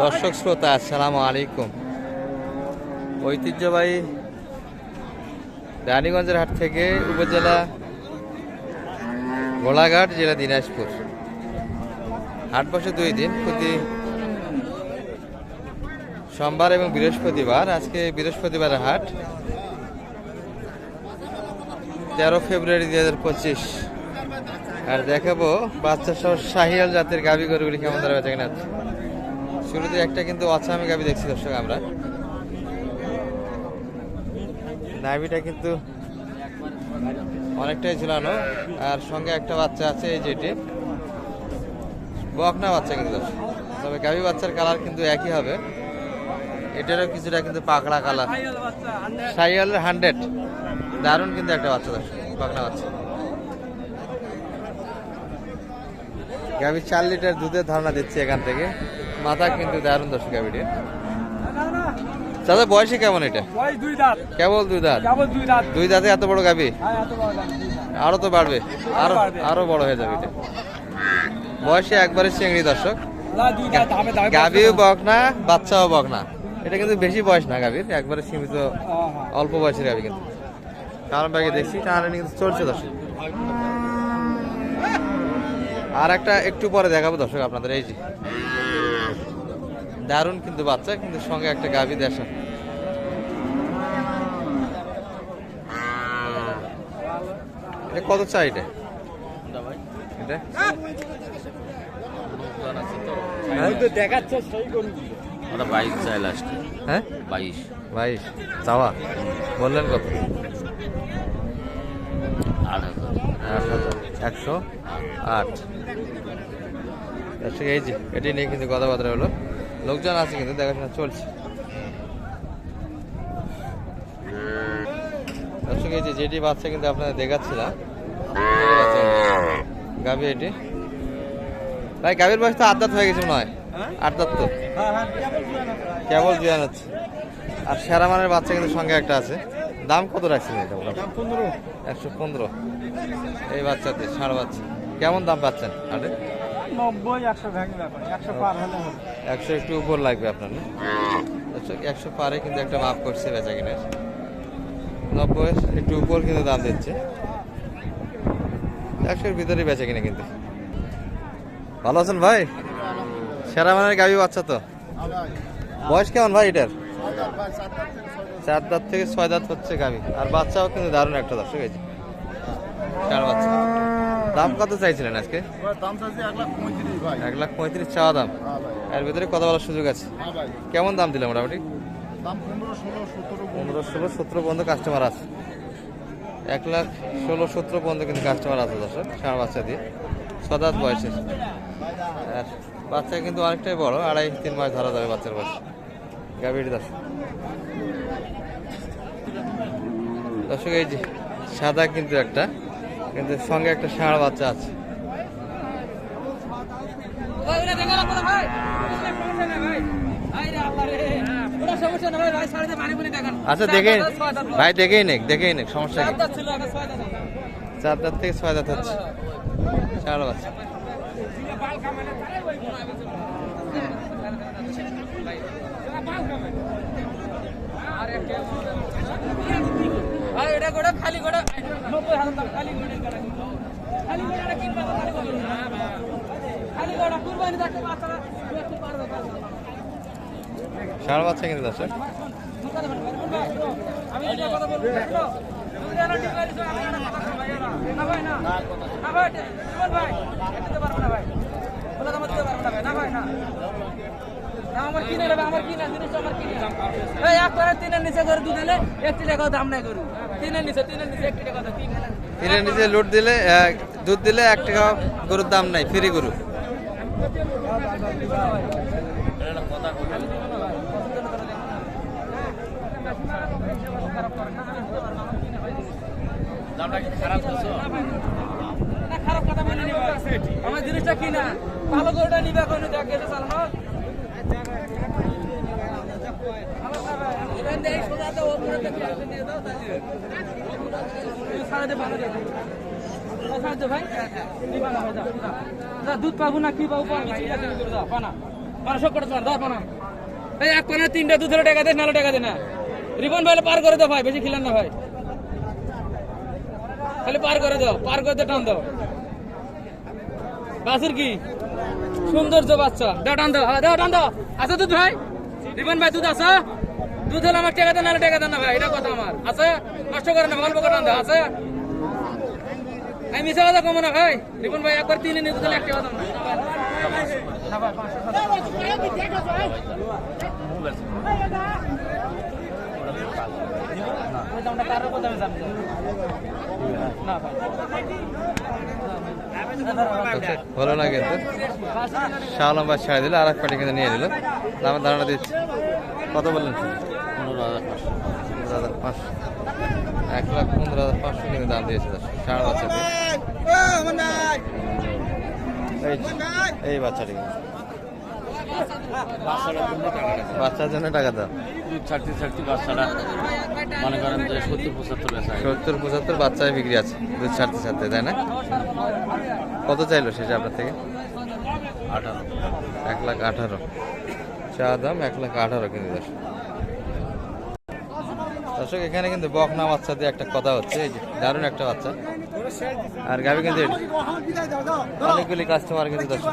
দর্শক শ্রোতা, আসসালামু আলাইকুম। ঐতিহ্যবাহী রানীগঞ্জের হাট থেকে উপজেলা গোলাঘাট, জেলা দিনাজপুর। হাট বসে দুই দিন, প্রতি সোমবার এবং বৃহস্পতিবার, আজকে বৃহস্পতিবারের হাট। তেরো ফেব্রুয়ারি দুই হাজার পঁচিশ। আর দেখাবো বাচ্চা সহ শাহিয়াল জাতের গাভি গরুগুলি কেমন দাঁড়াবে দেখেন আছে শুরুতে একটা কিন্তু অছামি গাভি দেখছি দর্শক আমরা। নাভিটা কিন্তু অনেকটাই ঝুলানো, আর সঙ্গে একটা বাচ্চা আছে এই যেটি বকনা বাচ্চা কিন্তু তবে গাভি বাচ্চার কালার কিন্তু একই হবে। এটারও কিছুটা কিন্তু পাকড়া কালার সাইয়ালের হান্ড্রেড দারুণ কিন্তু একটা বাচ্চা দর্শক পাকড়া বাচ্চা। গাভি চার লিটার দুধের ধারণা দিচ্ছি এখান থেকে। মাথা কিন্তু দারুণ দর্শক গাভিটির। দাদা বয়সে কেমন এটা? কেবল দুই দাঁত? দুই দাঁতে। এত বড় গাভি? হ্যাঁ। আরও তো বাড়বে। আরও আরও বড় হয়ে যাবে এটা। বয়সে একবারে চিংড়ি দর্শক। গাভিও বক না বাচ্চাও বক না। এটা কিন্তু বেশি বয়স না গাভির একবারে সীমিত। অল্প বয়সের গাভি কিন্তু। কারণ ব্যাগে দেখছি টানাটানি কিন্তু চলছে দর্শক। আর একটা একটু পরে দেখাবো দর্শক আপনাদের এই যে। দারুণ কিন্তু বাচ্চা কিন্তু সঙ্গে একটা গাভি দেশা। এটা কত চাই এটা? এটা? দেখাচ্ছে সেই গরু ওটা বাইশ চাই লাস্টে হ্যাঁ? বাইশ। বাইশ। চাওয়া? বললেন কত? আট হাজার। আট হাজার। একশো আট। দর্শক এই যে এটি নিয়ে কিন্তু কথাবার্তা হলো। লোকজন আছে কিন্তু দেখাশোনা চলছে। দর্শক এই যে যেটি বাচ্চা কিন্তু আপনাদের দেখাচ্ছিলাম। গাভী এটি। ভাই গাভীর বয়স তো আদাত হয়ে গেছে হয়। আট দাঁত তো হ্যাঁ কেবল জুয়ান হচ্ছে আর সেরা মানের বাচ্চা কিন্তু সঙ্গে একটা আছে। দাম কত রাখছিলেন এটা পনেরো। একশো পনেরো। এই বাচ্চাতে ষাঁড় বাচ্চা। কেমন দাম পাচ্ছেন আরে নব্বই একশো একশো পার হলে একশো একটু উপর লাগবে আপনার না? আচ্ছা একশো পারে কিন্তু একটা মাপ করছে বেচা কিনের নব্বই একটু উপর কিন্তু দাম দিচ্ছে। একশোর ভিতরে বেচা কিনে কিন্তু। ভালো আছেন ভাই? সেরা মানের গাভি বাচ্চা তো। বয়স কেমন ভাই এটার? চার দাঁত থেকে ছয় দাঁত হচ্ছে গাবি আর বাচ্চাও কিন্তু দারুণ একটা দর্শক হয়েছে চার বাচ্চা। দাম কত চাইছিলেন আজকে? এক লাখ পঁয়ত্রিশ চাওয়া দাম। এর ভিতরে কথা বলার সুযোগ আছে। কেমন দাম দিলে মোটামুটি? পনেরো ষোলো সতেরো পর্যন্ত কাস্টমার আছে। এক লাখ ষোলো সতেরো পর্যন্ত কিন্তু কাস্টমার আছে দর্শক ষাঁড় বাচ্চা দিয়ে। সদাত বয়সের। আর বাচ্চা কিন্তু অনেকটাই বড় আড়াই তিন মাস ধরা যাবে বাচ্চার বয়স। গাভীর দাস দর্শক এই যে সাদা কিন্তু একটা কিন্তু সঙ্গে একটা ষাঁড় বাচ্চা আছে। আচ্ছা দেখে ভাই দেখেই নেক দেখেই নেক সমস্যা চার দাঁত থেকে ছয় দাঁত হচ্ছে ষাঁড় বাচ্চা। খালি গোটা খালি খালি গোটা কিনবা খালি গোটা ষাঁড় বাচ্চা কিন্তু দর্শক আমি না ভাই না ভাই ভাই এটা পারব না ভাই আমার কিনে নেবে আমার কিনে জিনিস আমার কিনে। এই এক করে তিনের নিচে করে দুধ এলে একটি টাকাও দাম নাই করু তিনের নিচে তিনের নিচে একটি টাকা তিন তিনের নিচে লুট দিলে দুধ দিলে এক টাকা গরুর দাম নাই ফ্রি গরু। না খারাপ কথা বলে আমার জিনিসটা কিনা। চালানো দুধ পাবো না, কি পাবো পানা। করে দাও, পানা। এক তিনটা দুধ হলে টাকা দে দে, না। রিবন ভাই পার করে দাও, ভাই, বেশি খিলেন না, ভাই। খালি পার করে দাও, পার করে দাও, টান দাও। বাসুর কি? সৌন্দর্য বাচ্চা। দাও, টান দাও হ্যাঁ দাও, টান আছে দুধ ভাই? রিবন ভাই, দুধ আছে? দুধ হলে আমার টাকা দেন, নাহলে টাকা দেন না ভাই, এটা কথা আমার। আছে? নষ্ট করে না গল্প করে আছে? আমি মিশা কথা কমো না ভাই। রিবন ভাই, একবার তিনে নিয়ে দুধ একটা কথা না ভাই ভাই ভালো না কিন্তু শাহ লম্বা ছাড়ে দিলে আর এক পাটি কিন্তু নিয়ে নিল। দামের ধারণা দিচ্ছি। কত বললেন? পনেরো হাজার পাঁচশো। পনেরো হাজার পাঁচশো। এক লাখ পনেরো হাজার পাঁচশো কিন্তু দাম দিয়েছে ষাঁড় বাচ্চাটি এই বাচ্চাটি। বাচ্চার জন্য টাকা দাও। দুধ ছাড়তে ছাড়তে বাচ্চাটা মনে করেন যে সত্তর পঁচাত্তর বেচা সত্তর পঁচাত্তর বাচ্চায় বিক্রি আছে দুধ ছাড়তে ছাড়তে তাই না? কত চাইলো শেষে আপনার থেকে? আঠারো। এক লাখ আঠারো। চা দাম এক লাখ আঠারো কিন্তু দর্শক দর্শক এখানে কিন্তু বকনা বাচ্চা দিয়ে একটা কথা হচ্ছে এই যে দারুণ একটা বাচ্চা। আর গাবি কিন্তু অনেকগুলি কাস্টমার কিন্তু দর্শক।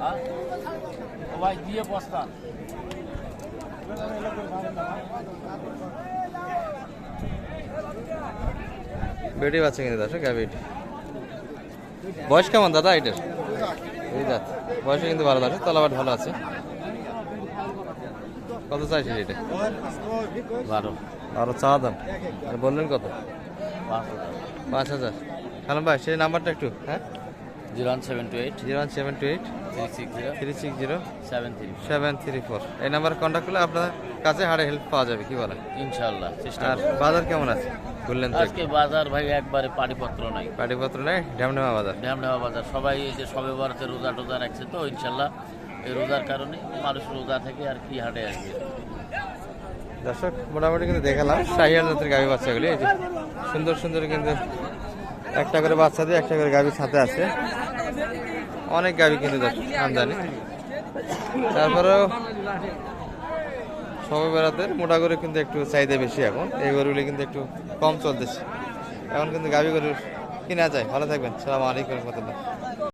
হ্যাঁ? বেটি বাচ্চা কিন্তু দর্শক গাবি এটি বয়স কেমন দাদা? এটার এই দাঁত বয়সে কিন্তু ভালো আছে তলাবাট ভালো আছে। কত চাইছে এটা? বারো। আরও চা দাম আর বললেন কত? পাঁচ হাজার। পাঁচ হাজার খালাম ভাই সেই নাম্বারটা একটু হ্যাঁ? Zero one seven two eight. Zero one seven two eight. Three six zero. Three six zero. Seven three seven three four. এই নাম্বার কন্ট্যাক্ট করলে আপনার কাছে হাড়ে হেল্প পাওয়া যাবে কি বলেন? ইনশাল্লাহ চেষ্টা আর বাজার কেমন আছে? বললেন আজকে বাজার ভাই একবারে পানিপত্র নাই। পাটিপত্র নাই ঢ্যামঢেমা বাজার। ঢ্যামঢামা বাজার। সবাই এই যে সবে বরাতে রোজা টোজা রাখছে তো ইনশাল্লাহ রোজার কারণে মানুষ রোজা থেকে আর কি হাটে আসবে দর্শক, মোটামুটি কিন্তু দেখালাম শাহিয়াল জাতের গাভী বাচ্চাগুলি, এই যে সুন্দর সুন্দর কিন্তু একটা করে বাচ্চা দিয়ে একটা করে গাভীর সাথে আছে। অনেক গাভী কিন্তু আমদানি। তারপরেও সবাই বেড়াতে মোটা করে কিন্তু একটু চাহিদা বেশি এখন, এই গরুগুলি কিন্তু একটু কম চলতেছে। এখন কিন্তু গাভী গরুর কিনা যায়, ভালো থাকবেন, সালাম আলাইকুম রহমতুল্লাহ।